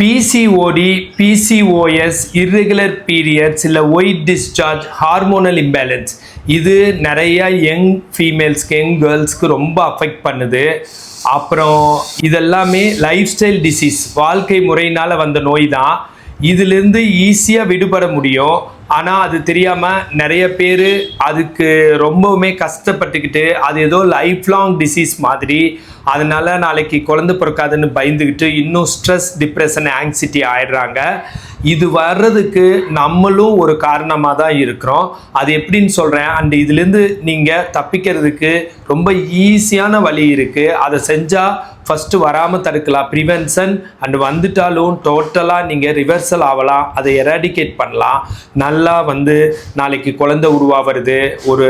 PCOD PCOS irregular periods இல்லை white discharge hormonal imbalance இது நிறையா யங் ஃபீமேல்ஸ்க்கு யங் கேர்ள்ஸ்க்கு ரொம்ப அஃபெக்ட் பண்ணுது. அப்புறம் இதெல்லாமே லைஃப் ஸ்டைல் டிசீஸ் வாழ்க்கை முறையினால் வந்த நோய் தான். இதிலிருந்து ஈஸியாக விடுபட முடியும். ஆனால் அது தெரியாமல் நிறைய பேர் அதுக்கு ரொம்பவுமே கஷ்டப்பட்டுக்கிட்டு அது ஏதோ லைஃப் லாங் டிசீஸ் மாதிரி. அதனால் நாளைக்கு குழந்த பிறக்காதுன்னு பயந்துக்கிட்டு இன்னும் ஸ்ட்ரெஸ் டிப்ரெஷன் ஆங்ஸிட்டி ஆயிடுறாங்க. இது வர்றதுக்கு நம்மளும் ஒரு காரணமாக தான் இருக்கிறோம். அது எப்படின்னு சொல்கிறேன் அண்ட் இதுலேருந்து நீங்கள் தப்பிக்கிறதுக்கு ரொம்ப ஈஸியான வழி இருக்குது அதை செஞ்சால் ஃபஸ்ட்டு வராமல் தடுக்கலாம். ப்ரிவென்ஷன் அண்ட் வந்துட்டாலும் டோட்டலாக நீங்கள் ரிவர்சல் ஆகலாம் அதை எராடிகேட் பண்ணலாம். நல்லா வந்து நாளைக்கு குழந்தை உருவாகிறது ஒரு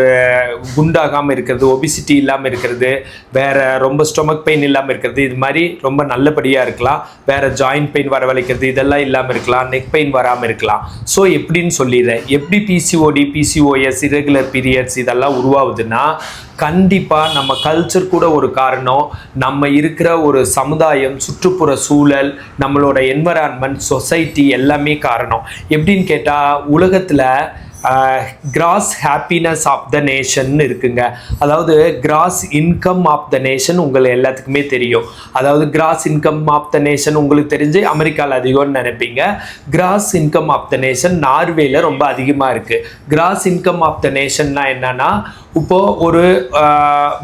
குண்டாகாமல் இருக்கிறது ஒபிசிட்டி இல்லாமல் இருக்கிறது வேறு ரொம்ப ஸ்டொமக் பெயின் இல்லாமல் இருக்கிறது இது மாதிரி ரொம்ப நல்லபடியாக இருக்கலாம். வேறு ஜாயிண்ட் பெயின் வரவழைக்கிறது இதெல்லாம் இல்லாமல் இருக்கலாம். நெக் பெயின் வராமல் இருக்கலாம். ஸோ எப்படின்னு சொல்லிடுறேன். எப்படி பிசிஓடி பிசிஓஎஸ் irregular பீரியட்ஸ் இதெல்லாம் உருவாகுதுன்னா கண்டிப்பாக நம்ம கல்ச்சர் கூட ஒரு காரணம். நம்ம இருக்கிற ஒரு சமுதாயம் சுற்றுப்புற சூழல் நம்மளோட என்வரான்மெண்ட் சொசைட்டி எல்லாமே காரணம். எப்படின்னு கேட்டால் உலகத்தில் gross happiness of the nation இருக்குங்க. அதாவது gross income of the nation உங்கள் எல்லாத்துக்குமே தெரியும். அதாவது gross income of the nation உங்களுக்கு தெரிஞ்சு அமெரிக்காவில் அதிகம்னு நினைப்பீங்க. Gross income of the nation நார்வேல ரொம்ப அதிகமாக இருக்குது கிராஸ் இன்கம் ஆஃப் த நேஷன்னா என்னன்னா இப்போது ஒரு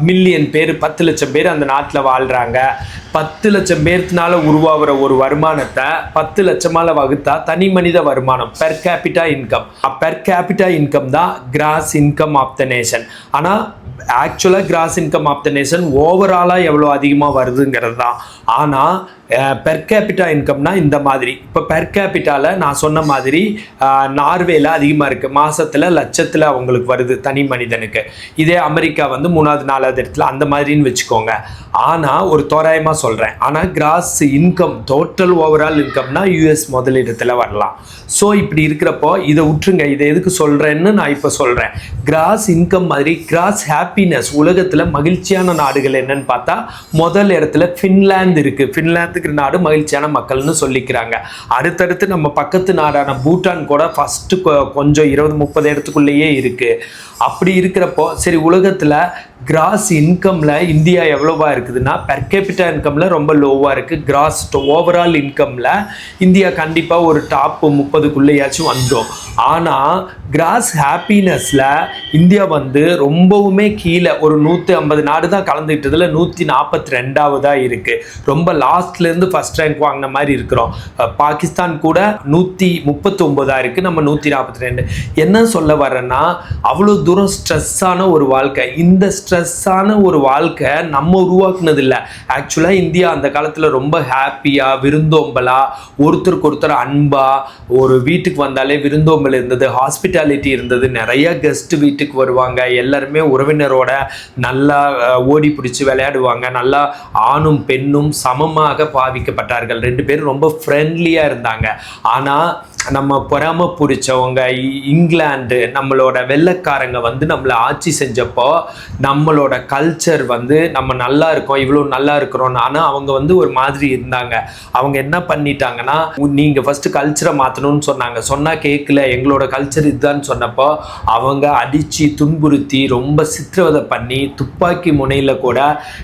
மில்லியன் பேர் பத்து லட்சம் பேர் அந்த நாட்டில் வாழ்கிறாங்க பத்து லட்சம் பேர்த்தினால உருவாகிற ஒரு வருமானத்தை பத்து லட்சமால வகுத்தா தனி மனித வருமானம் per capita income per capita income தான் gross income of the nation ஆனால் ஆக்சுவலாக gross income of the nation ஓவராலாக எவ்வளோ அதிகமாக வருதுங்கிறது தான் ஆனால் பெர் கேபிட்டா இன்கம்னா இந்த மாதிரி. இப்போ பெர் கேபிட்டாவில் நான் சொன்ன மாதிரி நார்வேல அதிகமாக இருக்குது மாதத்தில் லட்சத்தில் அவங்களுக்கு வருது தனி மனிதனுக்கு. இதே அமெரிக்கா வந்து மூணாவது நாலாவது இடத்துல அந்த மாதிரின்னு வச்சுக்கோங்க. ஆனால் ஒரு தோராயமாக சொல்கிறேன் ஆனால் கிராஸ் இன்கம் டோட்டல் ஓவரால் இன்கம்னா யூஎஸ் முதலிடத்தில் வரலாம். ஸோ இப்படி இருக்கிறப்போ இதை விட்டுருங்க இதை எதுக்கு சொல்கிறேன்னு நான் இப்போ சொல்கிறேன் கிராஸ் இன்கம் மாதிரி கிராஸ் ஹேப் ஹாப்பினஸ் உலகத்தில் மகிழ்ச்சியான நாடுகள் என்னன்னு பார்த்தா முதல் இடத்துல ஃபின்லாந்து இருக்குது ஃபின்லாந்துக்கு நாடு மகிழ்ச்சியான மக்கள்னு சொல்லிக்கிறாங்க. அடுத்தடுத்து நம்ம பக்கத்து நாடான பூட்டான் கூட ஃபஸ்ட்டு கொஞ்சம் இருபது முப்பது இடத்துக்குள்ளேயே இருக்குது அப்படி இருக்கிறப்போ சரி உலகத்தில் கிராஸ் இன்கமில் இந்தியா எவ்வளோவா இருக்குதுன்னா பெர் கேபிட்டா இன்கமில் ரொம்ப லோவாக இருக்குது கிராஸ் ஓவரால் இன்கமில் இந்தியா கண்டிப்பாக ஒரு டாப் முப்பதுக்குள்ளேயாச்சும் வந்துடும். ஆனால் கிராஸ் ஹாப்பினஸில் இந்தியா வந்து ரொம்பவுமே கீழே ஒரு நூற்றி ஐம்பது நாடு தான் கலந்துக்கிட்டதில் நூற்றி நாற்பத்தி ரெண்டாவதாக இருக்குது ரொம்ப லாஸ்ட்லேருந்து ஃபஸ்ட் ரேங்க் வாங்கின மாதிரி இருக்கிறோம். பாகிஸ்தான் கூட நூற்றி முப்பத்தொம்போதாக இருக்குது நம்ம நூற்றி நாற்பத்தி ரெண்டு. என்ன சொல்ல வரேன்னா அவ்வளோ தூரம் ஸ்ட்ரெஸ்ஸான ஒரு வாழ்க்கை. இந்த ஸ்ட்ரெஸ் ஸ்ட்ரெஸ்ஸான ஒரு வாழ்க்கை நம்ம உருவாக்குனது இல்லை ஆக்சுவலாக இந்தியா அந்த காலத்தில் ரொம்ப ஹாப்பியாக விருந்தோம்பலாக ஒருத்தருக்கு ஒருத்தர் அன்பாக ஒரு வீட்டுக்கு வந்தாலே விருந்தோம்பல் இருந்தது ஹாஸ்பிட்டாலிட்டி இருந்தது நிறைய கெஸ்ட் வீட்டுக்கு வருவாங்க எல்லாருமே உறவினரோட நல்லா ஓடி பிடிச்சி விளையாடுவாங்க நல்லா ஆணும் பெண்ணும் சமமாக பாவிக்கப்பட்டார்கள் ரெண்டு பேரும் ரொம்ப ஃப்ரெண்ட்லியாக இருந்தாங்க. ஆனால் நம்ம பொறாம பிடிச்சவங்க இ- இங்கிலாந்து நம்மளோட வெள்ளைக்காரங்க வந்து நம்மளை ஆட்சி செஞ்சப்போ நம்மளோட கல்ச்சர் வந்து நம்ம நல்லா இருக்கோம் இவ்வளோ நல்லா இருக்கிறோம் ஆனால் அவங்க வந்து ஒரு மாதிரி இருந்தாங்க. அவங்க என்ன பண்ணிட்டாங்கன்னா நீங்கள் ஃபஸ்ட்டு கல்ச்சரை மாற்றணும்னு சொன்னாங்க. சொன்னால் கேட்கல எங்களோட கல்ச்சர் இதுதான் சொன்னப்போ அவங்க அடித்து துன்புறுத்தி ரொம்ப சித்திரவதை பண்ணி துப்பாக்கி முனையில் கூட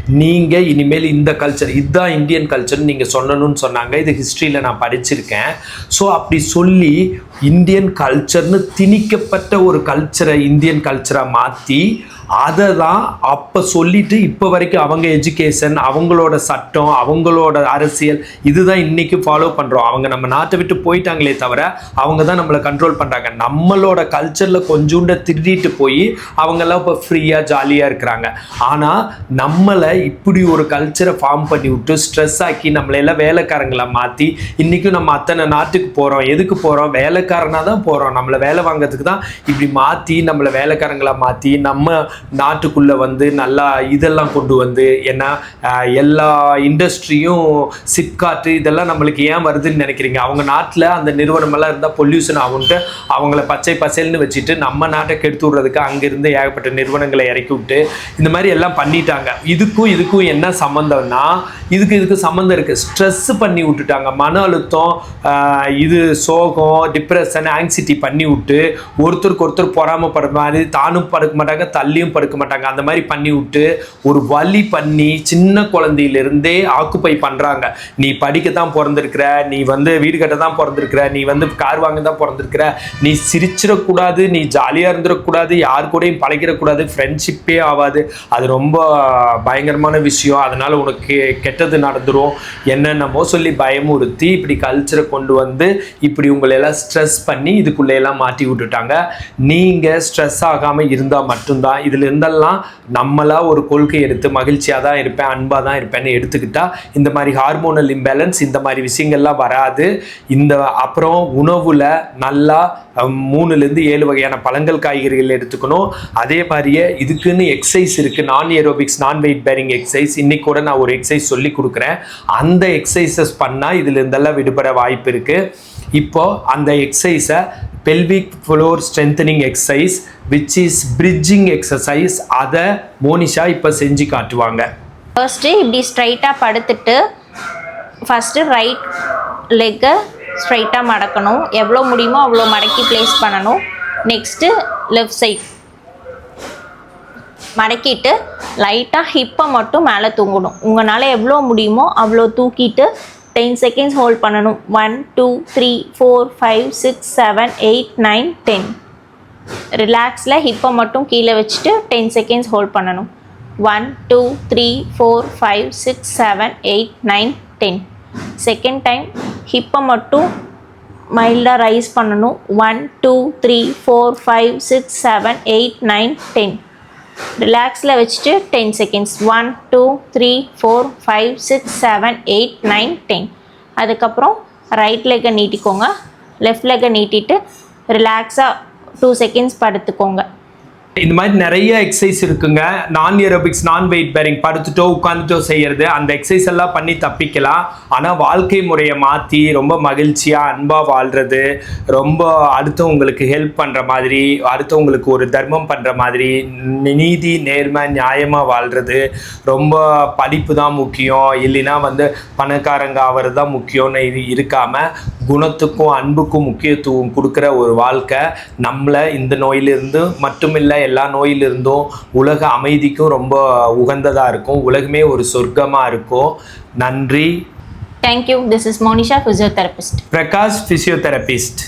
நீங்கள் இனிமேல் இந்த கல்ச்சர் இதுதான் இந்தியன் கல்ச்சர்னு நீங்கள் சொல்லணும்னு சொன்னாங்க. இது ஹிஸ்ட்ரியில் நான் படிச்சிருக்கேன். ஸோ அப்படி சொல்லி หลี இந்தியன் கல்ச்சர்னு திணிக்கப்பட்ட ஒரு கல்ச்சரை இந்தியன் கல்ச்சராக மாற்றி அதை தான் அப்போ சொல்லிட்டு இப்போ வரைக்கும் அவங்க எஜுகேஷன் அவங்களோட சட்டம் அவங்களோட அரசியல் இதுதான் இன்றைக்கும் ஃபாலோ பண்ணுறோம் அவங்க நம்ம நாட்டை விட்டு போயிட்டாங்களே தவிர அவங்க தான் நம்மளை கண்ட்ரோல் பண்ணுறாங்க நம்மளோட கல்ச்சரில் கொஞ்சோண்ட திருடிட்டு போய் அவங்கெல்லாம் இப்போ ஃப்ரீயாக ஜாலியாக இருக்கிறாங்க. ஆனால் நம்மளை இப்படி ஒரு கல்ச்சரை ஃபார்ம் பண்ணி விட்டு ஸ்ட்ரெஸ் ஆக்கி நம்மளையெல்லாம் வேலைக்காரங்களை மாற்றி இன்றைக்கும் நம்ம அத்தனை நாட்டுக்கு போகிறோம் எதுக்கு போகிறோம் வேலை வேலைக்காரனாக தான் போகிறோம் நம்மளை வேலை வாங்குறதுக்கு தான் இப்படி மாற்றி நம்மளை வேலைக்காரங்களை மாற்றி நம்ம நாட்டுக்குள்ளே வந்து நல்லா இதெல்லாம் கொண்டு வந்து ஏன்னா எல்லா இண்டஸ்ட்ரியும் சிப்காட்டு இதெல்லாம் நம்மளுக்கு ஏன் வருதுன்னு நினைக்கிறீங்க? அவங்க நாட்டில் அந்த நிறுவனமெல்லாம் இருந்தால் பொல்யூஷன் ஆகும்ட்டு அவங்கள பச்சை பசேல்னு வச்சுட்டு நம்ம நாட்டை கெடுத்து விட்றதுக்கு அங்கேருந்து ஏகப்பட்ட நிறுவனங்களை இறக்கி விட்டு இந்த மாதிரி எல்லாம் பண்ணிட்டாங்க. இதுக்கும் இதுக்கும் என்ன சம்மந்தம்னா இதுக்கு இதுக்கு சம்மந்தம் இருக்குது ஸ்ட்ரெஸ் பண்ணி விட்டுட்டாங்க. மன அழுத்தம் இது சோகம் டிப்ரெஷன் ஆங்ஸைட்டி பண்ணி விட்டு ஒருத்தருக்கு ஒருத்தர் பொறாமப்படுற மாதிரி தானும் படுக்க மாட்டாங்க தள்ளியும் படுக்க மாட்டாங்க. அந்த மாதிரி பண்ணி விட்டு ஒரு வழி பண்ணி சின்ன குழந்தையிலிருந்தே ஆக்குப்பை பண்ணுறாங்க நீ படிக்க தான் பிறந்திருக்கிற நீ வந்து வீடு கட்ட தான் பிறந்திருக்கிற நீ வந்து கார் வாங்க தான் பிறந்திருக்கிற நீ சிரிச்சிடக்கூடாது நீ ஜாலியாக இருந்துடக்கூடாது யார் கூடயும் பழகிடக்கூடாது ஃப்ரெண்ட்ஷிப்பே ஆகாது அது ரொம்ப பயங்கரமான விஷயம். அதனால் உனக்கு கெட்டது நடந்துடும் என்னென்னமோ சொல்லி பயமுறுத்தி இப்படி கல்ச்சரை கொண்டு வந்து இப்படி உங்களை எல்லாம் ஸ்ட்ரெஸ் ஸ்ட்ரெஸ் பண்ணி இதுக்குள்ளேயெல்லாம் மாட்டி விட்டுட்டாங்க. நீங்கள் ஸ்ட்ரெஸ் ஆகாமல் இருந்தால் மட்டும்தான். இதுல இருந்தெல்லாம் நம்மளாக ஒரு கொள்கை எடுத்து மகிழ்ச்சியாக தான் இருப்பேன் அன்பாக தான் இருப்பேன்னு எடுத்துக்கிட்டால் இந்த மாதிரி ஹார்மோனல் இம்பேலன்ஸ் இந்த மாதிரி விஷயங்கள்லாம் வராது. இந்த அப்புறம் உணவில் நல்லா மூணுலேருந்து ஏழு வகையான பழங்கள் காய்கறிகள் எடுத்துக்கணும். அதே மாதிரியே இதுக்குன்னு எக்ஸசைஸ் இருக்குது நான் ஏரோபிக்ஸ் நான் வெயிட் பேரிங் எக்ஸசைஸ் இன்னைக்கு கூட நான் ஒரு எக்ஸசைஸ் சொல்லி கொடுக்குறேன். அந்த எக்ஸசைசஸ் பண்ணால் இதில் இருந்தெல்லாம் விடுபட வாய்ப்பு இருக்குது இப்போது அந்த எக்ஸசைஸை pelvic floor strengthening exercise which is bridging exercise அதை மோனிஷா இப்போ செஞ்சு காட்டுவாங்க. ஃபர்ஸ்ட்டு இப்படி ஸ்ட்ரைட்டாக படுத்துட்டு ஃபஸ்ட்டு ரைட் லெக்கை ஸ்ட்ரைட்டாக மடக்கணும். எவ்வளோ முடியுமோ அவ்வளோ மடக்கி ப்ளேஸ் பண்ணணும். நெக்ஸ்ட்டு லெஃப்ட் சைட் மடக்கிட்டு லைட்டாக ஹிப்பை மட்டும் மேலே தூங்கணும். உங்களால் எவ்வளோ முடியுமோ அவ்வளோ தூக்கிட்டு டென் செகண்ட்ஸ் ஹோல்ட் பண்ணணும். One two three four five six seven eight nine ten ரிலாக்ஸில் ஹிப்பை மட்டும் கீழே வச்சுட்டு டென் செகண்ட்ஸ் ஹோல்ட் பண்ணணும். One two three four five six seven eight nine ten second time ஹிப்பை மட்டும் மைல்டாக ரைஸ் பண்ணணும். One two three four five six seven eight nine ten ரிலாக்ஸில் வச்சுட்டு ten seconds. One two three four five six seven eight nine ten அதுக்கப்புறம் right லெக்கை நீட்டிக்கோங்க. Left லெக்கை நீட்டிட்டு ரிலாக்ஸாக two seconds படுத்துக்கோங்க. இந்த மாதிரி நிறைய எக்ஸசைஸ் இருக்குங்க. நான் ஏரோபிக்ஸ் நான் வெயிட் பேரிங் படுத்துட்டோ உட்காந்துட்டோ செய்யறது அந்த எக்ஸசைஸ் எல்லாம் பண்ணி தப்பிக்கலாம். ஆனால் வாழ்க்கை முறையை மாற்றி ரொம்ப மகிழ்ச்சியாக அன்பாக வாழ்றது ரொம்ப அடுத்தவங்களுக்கு ஹெல்ப் பண்ணுற மாதிரி அடுத்தவங்களுக்கு ஒரு தர்மம் பண்ணுற மாதிரி நீதி நேர்மை நியாயமாக வாழ்றது ரொம்ப படிப்பு தான் முக்கியம். இல்லைன்னா வந்து பணக்காரங்க ஆகிறது தான் முக்கியம்னு இது இருக்காமல் குணத்துக்கும் அன்புக்கும் முக்கியத்துவம் கொடுக்குற ஒரு வாழ்க்கை நம்மளை இந்த நோயிலிருந்து மட்டுமில்லை எல்லா நோயிலிருந்தும் உலக அமைதிக்கும் ரொம்ப உகந்ததாக இருக்கும். உலகமே ஒரு சொர்க்கமாக இருக்கும். நன்றி. Thank you this is Monisha physiotherapist Prakash physiotherapist